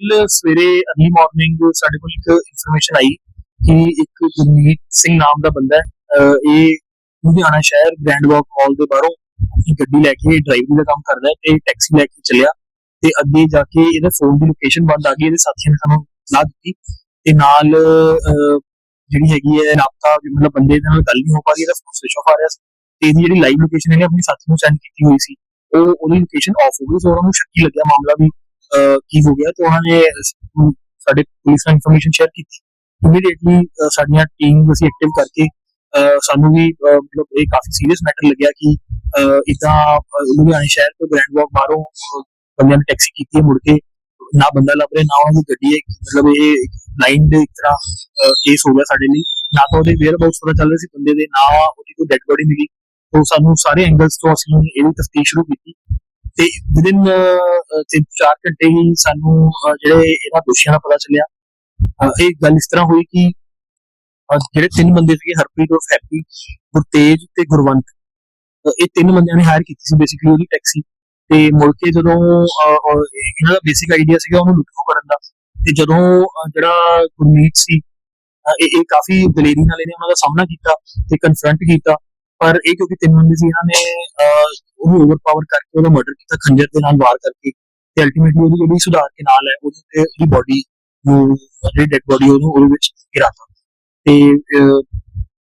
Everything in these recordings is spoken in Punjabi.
ਕੱਲ ਸਵੇਰੇ ਅਰਲੀ ਮਾਰਨਿੰਗ ਸਾਡੇ ਕੋਲ ਇੱਕ ਇਨਫੋਰਮੇਸ਼ਨ ਆਈ ਕਿ ਇੱਕ ਗੁਰਮੀਤ ਸਿੰਘ ਨਾਮ ਦਾ ਬੰਦਾ ਇਹ ਲੁਧਿਆਣਾ ਸ਼ਹਿਰ ਗ੍ਰੈਂਡ ਵਾਕ ਹਾਲ ਦੇ ਬਾਹਰੋਂ ਆਪਣੀ ਗੱਡੀ ਲੈ ਕੇ ਡਰਾਈਵਰੀ ਦਾ ਕੰਮ ਕਰਦਾ ਹੈ ਤੇ ਟੈਕਸੀ ਲੈ ਕੇ ਚੱਲਿਆ ਤੇ ਅੱਗੇ ਜਾ ਕੇ ਇਹਦੇ ਫੋਨ ਦੀ ਲੋਕੇਸ਼ਨ ਬੰਦ ਆ ਗਈ, ਇਹਦੇ ਸਾਥੀਆਂ ਨੇ ਸਾਨੂੰ ਲਾ ਦਿੱਤੀ ਤੇ ਨਾਲ ਜਿਹੜੀ ਹੈਗੀ ਹੈ ਰਾਬਤਾ ਮਤਲਬ ਬੰਦੇ ਦੇ ਨਾਲ ਗੱਲ ਨਹੀਂ ਹੋ ਪਾ ਰਹੀ, ਇਹਦਾ ਫੋਨ ਸਵਿਚ ਆਫ ਆ ਰਿਹਾ ਸੀ ਤੇ ਇਹਦੀ ਜਿਹੜੀ ਲਾਈਵ ਲੋਕੇਸ਼ਨ ਇਹਨੇ ਆਪਣੇ ਸਾਥੀ ਨੂੰ ਸੈਂਡ ਕੀਤੀ ਹੋਈ ਸੀ। ਉਹ ਉਹਦੀ ਲੋਕੇਸ਼ਨ ਆਫ ਹੋ ਗਈ ਸੋ ਉਹਨਾਂ ਨੂੰ ਸ਼ੱਕੀ ਲੱਗਿਆ, ਮਾਮਲਾ ਵੀ ਕੀ ਹੋ ਗਿਆ ਤੇ ਉਹਨਾਂ ਨੇ ਸਾਡੇ ਪੁਲਿਸ ਨਾਲ ਇਨਫੋਰਮੇਸ਼ਨ ਸ਼ੇਅਰ ਕੀਤੀ। ਇਮੀਡੀਏਟਲੀ ਸਾਡੀਆਂ ਟੀਮ ਅਸੀਂ ਐਕਟਿਵ ਕਰਕੇ ਸਾਨੂੰ ਵੀ ਮਤਲਬ ਇਹ ਕਾਫੀ ਸੀਰੀਅਸ ਮੈਟਰ ਲੱਗਿਆ ਕਿ ਇਦਾਂ ਲੁਧਿਆਣੇ ਸ਼ਹਿਰ ਤੋਂ ਗ੍ਰੈਂਡ ਵਾਕ ਬਾਹਰੋਂ ਬੰਦਿਆਂ ਨੇ ਟੈਕਸੀ ਕੀਤੀ ਹੈ, ਮੁੜ ਕੇ ਨਾ ਬੰਦਾ ਲੱਭ ਰਿਹਾ, ਨਾ ਉਹਨਾਂ ਦੀ ਗੱਡੀ ਹੈ, ਮਤਲਬ ਇਹ ਲਾਈਨ ਦੇ ਇੱਕ ਤਰ੍ਹਾਂ ਕੇਸ ਹੋ ਗਿਆ ਸਾਡੇ ਲਈ। ਨਾ ਤਾਂ ਉਹਦੇ ਵੇਅਰ ਅਬਾਊਟਸ ਪਤਾ ਚੱਲ ਰਿਹਾ ਸੀ ਬੰਦੇ ਦੇ, ਨਾ ਉਹਦੀ ਕੋਈ ਡੈਡ ਬੋਡੀ ਮਿਲੀ। ਤੋਂ ਸਾਨੂੰ ਸਾਰੇ ਐਂਗਲਸ ਤੋਂ ਅਸੀਂ ਇਹਦੀ ਤਫਤੀਸ਼ ਸ਼ੁਰੂ ਕੀਤੀ। ਤੇ ਵਿਦਿਨ ਤਿੰਨ ਚਾਰ ਘੰਟੇ ਹੀ ਸਾਨੂੰ ਜਿਹੜੇ ਇਹਨਾਂ ਦੋਸ਼ੀਆਂ ਦਾ ਪਤਾ ਚੱਲਿਆ। ਇਹ ਗੱਲ ਇਸ ਤਰ੍ਹਾਂ ਹੋਈ ਕਿ ਜਿਹੜੇ ਤਿੰਨ ਬੰਦੇ ਸੀਗੇ, ਹਰਪ੍ਰੀਤ ਉਰਫ ਹੈਪੀ, ਗੁਰਤੇਜ ਤੇ ਗੁਰਵੰਤ ਇਹ ਤਿੰਨ ਬੰਦਿਆਂ ਨੇ ਹਾਇਰ ਕੀਤੀ ਸੀ ਬੇਸਿਕਲੀ ਉਹਦੀ ਟੈਕਸੀ ਤੇ ਮੁੜ ਕੇ ਜਦੋਂ ਇਹਨਾਂ ਦਾ ਬੇਸਿਕ ਆਈਡੀਆ ਸੀਗਾ ਉਹਨੂੰ ਲੁੱਟੋ ਕਰਨ ਦਾ। ਤੇ ਜਦੋਂ ਜਿਹੜਾ ਗੁਰਮੀਤ ਸੀ ਇਹ ਕਾਫੀ ਦਲੇਰੀ ਨਾਲ ਇਹਨੇ ਉਹਨਾਂ ਦਾ ਸਾਹਮਣਾ ਕੀਤਾ ਤੇ ਕਨਫਰੰਟ ਕੀਤਾ। ਪਰ ਇਹ ਕਿਉਂਕਿ ਤਿੰਨ ਬੰਦੇ ਸੀ ਇਹਨਾਂ ਨੇ ਅਹ, ਉਹਨੂੰ ਓਵਰਪਾਵਰ ਕਰਕੇ ਉਹਦਾ ਮਰਡਰ ਕੀਤਾ ਖੰਜਰ ਦੇ ਨਾਲ ਵਾਰ ਕਰਕੇ ਤੇ ਅਲਟੀਮੇਟਲੀ ਉਹਦੀ ਜਿਹੜੀ ਸੁਧਾਰ ਕੇ ਨਾਲ ਹੈ ਉਹਦੇ ਤੇ ਉਹਦੀ ਬਾਡੀ ਨੂੰ ਜਿਹੜੀ ਡੈਡ ਬਾਡੀ ਉਹਨੂੰ ਉਹਦੇ ਵਿੱਚ ਗਿਰਾਤਾ ਤੇ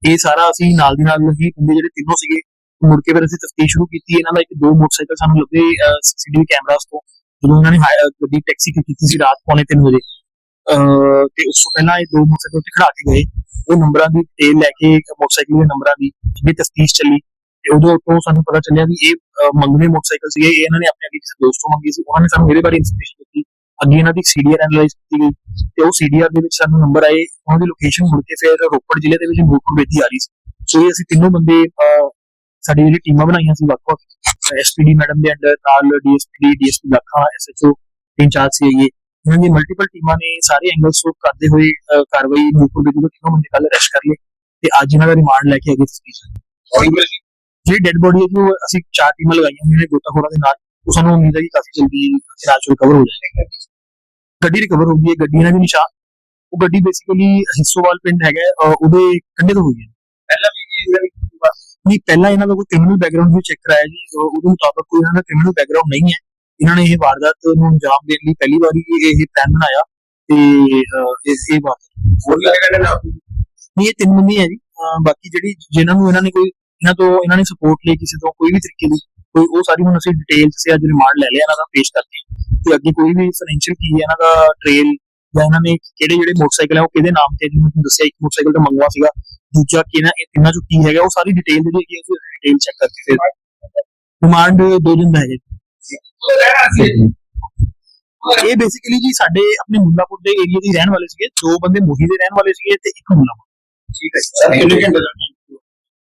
ਇਹ ਸਾਰਾ ਅਸੀਂ ਨਾਲ ਦੀ ਨਾਲ ਹੀ ਬੰਦੇ ਜਿਹੜੇ ਤਿੰਨੋਂ ਸੀਗੇ ਮੁੜ ਕੇ ਫਿਰ ਅਸੀਂ ਤਫਤੀਸ਼ ਸ਼ੁਰੂ ਕੀਤੀ। ਇਹਨਾਂ ਦਾ ਇੱਕ ਦੋ ਮੋਟਰਸਾਈਕਲ ਸਾਨੂੰ ਲੱਗੇ ਸੀਸੀਟੀਵੀ ਕੈਮਰਾਸ ਤੋਂ ਜਦੋਂ ਉਹਨਾਂ ਨੇ ਹਾਇਰ- ਗੱਡੀ ਟੈਕਸੀ ਕੀਤੀ ਸੀ ਰਾਤ ਪੌਣੇ 3 ਵਜੇ। ਅਹ, ਤੇ ਉਸ ਤੋਂ ਪਹਿਲਾਂ ਇਹ ਦੋ ਮੋਟਰਸਾਈਕਲ ਤੇ ਖੜਾ ਕੇ ਗਏ। ਉਹ ਨੰਬਰਾਂ ਦੀ ਡਿਟੇਲ ਲੈ ਕੇ ਮੋਟਰਸਾਈਕਲ ਦੇ ਨੰਬਰਾਂ ਦੀ ਜਿਹੜੀ ਤਫਤੀਸ਼ ਚੱਲੀ ਤੇ ਉਦੋਂ ਤੋਂ ਸਾਨੂੰ ਪਤਾ ਚੱਲਿਆ ਵੀ ਇਹ ਅਹ, ਮੋਟਰਸਾਈਕਲ ਸੀਗੇ। ਇਹ ਇਹਨਾਂ ਨੇ ਆਪਣੇ ਅੱਗੇ ਕਿਸੇ ਦੋਸਤ ਤੋਂ ਮੰਗੀ ਸੀ। ਉਹਨਾਂ ਨੇ ਸਾਨੂੰ ਇਹਦੇ ਬਾਰੇ ਇਨਫੋਰਮੇਸ਼ਨ ਦਿੱਤੀ। ਅੱਗੇ ਇਹਨਾਂ ਦੀ ਸੀਡੀਆਰ ਐਨਾਲਾਈਜ਼ ਕੀਤੀ ਗਈ ਤੇ ਉਹ ਸੀਡੀਆਰ ਦੇ ਵਿੱਚ ਸਾਨੂੰ ਨੰਬਰ ਆਏ। ਉਹਨਾਂ ਦੀ ਲੋਕੇਸ਼ਨ ਮੁੜ ਕੇ ਫਿਰ ਰੋਪੜ ਜ਼ਿਲ੍ਹੇ ਦੇ ਵਿੱਚ ਨੂਰਪੁਰ ਵੇਦੀ ਆ ਰਹੀ ਸੀ। ਸੋ ਇਹ ਅਸੀਂ ਤਿੰਨੋਂ ਬੰਦੇ ਸਾਡੀ ਜਿਹੜੀ ਟੀਮਾਂ ਬਣਾਈਆਂ ਸੀ ਵੱਖ-ਵੱਖ ਐਸਪੀਡੀ ਮੈਡਮ ਦੇ ਅੰਡਰ ਨਾਲ ਡੀਐਸਪੀਡੀ ਡੀਐਸਪੀ ਲੱਖਾ ਐਸਐਚਓ ਤਿੰਨ ਚਾਰ ਸੀਆਈਏ ਇਹਨਾਂ ਦੀ ਮਲਟੀਪਲ ਟੀਮਾਂ ਨੇ ਸਾਰੇ ਐਂਗਲ ਸੋਪ ਕਰਦੇ ਹੋਏ ਕਾਰਵਾਈ ਨੂਰਪੁਰ ਵੇਦੀ ਤੋਂ ਤਿੰਨੋਂ ਬੰਦੇ ਕੱਲ ਅਰੈਸਟ ਕਰ ਲਏ ਤੇ ਅੱਜ ਇਹਨਾਂ ਦਾ ਰਿਮਾਂਡ ਲੈ ਕੇ ਅੱਗੇ ਤਸਦੀਕ ਜਿਹੜੀ ਡੈਡ ਬੋਡੀ ਹੈ ਜੋ ਅਸੀਂ ਚਾਰ ਟੀਮਾਂ ਲਗਾਈਆਂ ਹੋਈਆਂ ਨੇ ਗੋਤਾਖੋਰਾਂ ਦੇ ਨਾਲ। ਉਹ ਸਾਨੂੰ ਉਮੀਦ ਹੈ ਕਿ ਕਾਫੀ ਜਲਦੀ ਚ ਰਿਕਵਰ ਹੋ ਜਾਏਗਾ ਗੱਡੀ ਰਿਕਵਰ ਹੋ ਗਈ ਹੈ ਗੱਡੀ ਇਹਨਾਂ ਦੀ ਨਿਸ਼ਾਨ। ਉਹ ਗੱਡੀ ਬੇਸਿਕਲੀ ਹਿੱਸੋਵਾਲ ਪਿੰਡ ਹੈਗਾ ਉਹਦੇ ਕੰਢੇ ਤੋਂ ਹੋਈ ਹੈ। ਪਹਿਲਾਂ ਵੀ ਨਹੀਂ ਪਹਿਲਾਂ ਇਹਨਾਂ ਦਾ ਕੋਈ ਕ੍ਰਿਮੀਨਲ ਬੈਕਗ੍ਰਾਉਂਡ ਵੀ ਚੈੱਕ ਕਰਾਇਆ ਜੀ। ਉਹਦੇ ਮੁਤਾਬਕ ਕੋਈ ਇਹਨਾਂ ਦਾ ਕ੍ਰਿਮੀਨਲ ਬੈਕਗ੍ਰਾਉਂਡ ਨਹੀਂ ਹੈ। ਇਹਨਾਂ ਨੇ ਇਹ ਵਾਰਦਾਤ ਨੂੰ ਅੰਜਾਮ ਦੇਣ ਲਈ ਪਹਿਲੀ ਵਾਰੀ ਇਹ ਪਲਾਨ ਬਣਾਇਆ ਤੇ ਇਸ ਇਹ ਵਾਰ ਨਹੀਂ ਇਹ ਤਿੰਨ ਬੰਦੇ ਹੈ ਜੀ। ਬਾਕੀ ਜਿਹੜੀ ਜਿਨ੍ਹਾਂ ਨੂੰ ਇਹਨਾਂ ਨੇ ਕੋਈ ਇਹਨਾਂ ਤੋਂ ਇਹਨਾਂ ਨੇ ਸਪੋਰਟ ਲਈ ਕਿਸੇ ਤੋਂ ਕੋਈ ਵੀ ਤਰੀਕੇ ਦੀ ਕੋਈ ਉਹ ਸਾਰੀ ਹੁਣ ਅਸੀਂ ਡਿਟੇਲ ਸੇ ਅੱਜ ਰਿਮਾਂਡ ਲੈ ਲਿਆ ਇਹਨਾਂ ਦਾ ਪੇਸ਼ ਕਰਕੇ ਤੇ ਅੱਗੇ ਕੋਈ ਵੀ ਫਾਈਨੈਂਸ਼ੀਅਲ ਕੀ ਹੈ ਇਹਨਾਂ ਦਾ ਟ੍ਰੇਲ ਜਾਂ ਇਹਨਾਂ ਨੇ ਕਿਹੜੇ ਜਿਹੜੇ ਮੋਟਰਸਾਈਕਲ ਹੈ ਉਹ ਕਿਹਦੇ ਨਾਮ ਤੇ ਜਿਹਨੂੰ ਤੁਹਾਨੂੰ ਦੱਸਿਆ ਇੱਕ ਮੋਟਰਸਾਈਕਲ ਤਾਂ ਮੰਗਵਾ ਸੀਗਾ ਦੂਜਾ ਕਿਹਨਾਂ ਇਹ ਤਿੰਨਾਂ ਚੋਂ ਕੀ ਹੈਗਾ ਉਹ ਸਾਰੀ ਡਿਟੇਲ ਜਿਹੜੀ ਹੈਗੀ ਅਸੀਂ ਡਿਟੇਲ ਚੈੱਕ ਕਰਕੇ ਫਿਰ ਰਿਮਾਂਡ ਦੋ ਦਿਨ ਦਾ ਇਹ ਬੇਸਿਕਲੀ ਜੀ ਸਾਡੇ ਆਪਣੇ ਮੁੱਲਾਪੁਰ ਦੇ ਏਰੀਆ ਦੇ ਰਹਿਣ ਵਾਲੇ ਸੀਗੇ ਦੋ ਬੰਦੇ ਮੋਹੀ ਦੇ ਰਹਿਣ ਵਾਲੇ ਸੀਗੇ ਤੇ ਇੱਕ ਮੁੱਲਾਪੁਰ। ਠੀਕ ਹੈ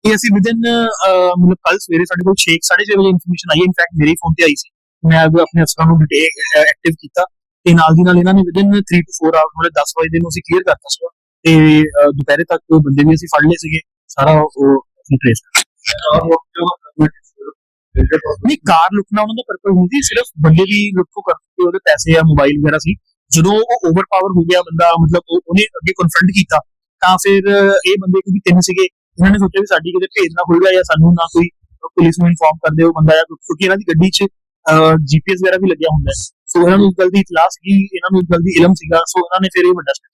ਇਹ ਅਸੀਂ ਵਿਦਨ ਮਤਲਬ ਕੱਲ ਸਵੇਰੇ ਸਾਡੇ ਕੋਲ 6 6:30 ਵਜੇ ਇਨਫੋਰਮੇਸ਼ਨ ਆਈ ਇਨਫੈਕਟ ਮੇਰੇ ਫੋਨ ਤੇ ਆਈ ਸੀ। ਮੈਂ ਆਪਣੇ ਅਫਸਰਾਂ ਨੂੰ ਡਿਟੇਲ ਐਕਟਿਵ ਕੀਤਾ ਤੇ ਨਾਲ ਦੀ ਨਾਲ ਇਹਨਾਂ ਨੇ ਵਿਦਨ 3 ਤੋਂ 4 ਆਵਰ ਮਤਲਬ 10 ਵਜੇ ਦੇ ਨੂੰ ਅਸੀਂ ਕਲੀਅਰ ਕਰਤਾ ਸੀ। ਤੇ ਦੁਪਹਿਰੇ ਤੱਕ ਉਹ ਬੰਦੇ ਵੀ ਅਸੀਂ ਫੜ ਲਏ ਸੀਗੇ। ਸਾਰਾ ਉਹ ਅਸੀਂ ਟ੍ਰੇਸ ਨਹੀਂ ਕਾਰ ਲੁੱਟਣਾ ਉਹਨਾਂ ਦਾ ਪਰਪਸ ਸੀ ਸਿਰਫ ਬੰਦੇ ਦੀ ਲੁੱਟੋ ਕਰਕੇ ਉਹਦੇ ਪੈਸੇ ਜਾਂ ਮੋਬਾਈਲ ਵਗੈਰਾ ਸੀ। ਜਦੋਂ ਉਹ ਓਵਰਪਾਵਰ ਹੋ ਗਿਆ ਬੰਦਾ ਮਤਲਬ ਉਹ- ਉਹਨੇ ਅੱਗੇ ਕਨਫਰੰਟ ਕੀਤਾ ਤਾਂ ਫਿਰ ਇਹ ਬੰਦੇ ਕਿਉਂਕਿ ਤਿੰਨ ਸੀਗੇ ਇਹਨਾਂ ਨੇ ਸੋਚਿਆ ਵੀ ਸਾਡੀ ਕਿਤੇ ਭੇਜ ਨਾ ਹੋਏਗਾ ਜਾਂ ਸਾਨੂੰ ਨਾ ਕੋਈ ਪੁਲਿਸ ਨੂੰ ਇਨਫੋਰਮ ਕਰ ਦਿਓ ਬੰਦਾ ਜਾਂ ਕਿਉਂਕਿ ਇਹਨਾਂ ਦੀ ਗੱਡੀ 'ਚ ਜੀਪੀਐਸ ਵਗੈਰਾ ਵੀ ਲੱਗਿਆ ਹੁੰਦਾ ਹੈ। ਸੋ ਇਹਨਾਂ ਨੂੰ ਇਸ ਗੱਲ ਦੀ ਇਤਲਾਹ ਸੀਗੀ ਇਹਨਾਂ ਨੂੰ ਇਸ ਗੱਲ ਦੀ ਇਲਮ ਸੀਗਾ ਸੋ ਇਹਨਾਂ ਨੇ ਫਿਰ ਇਹ ਵੱਡਾ step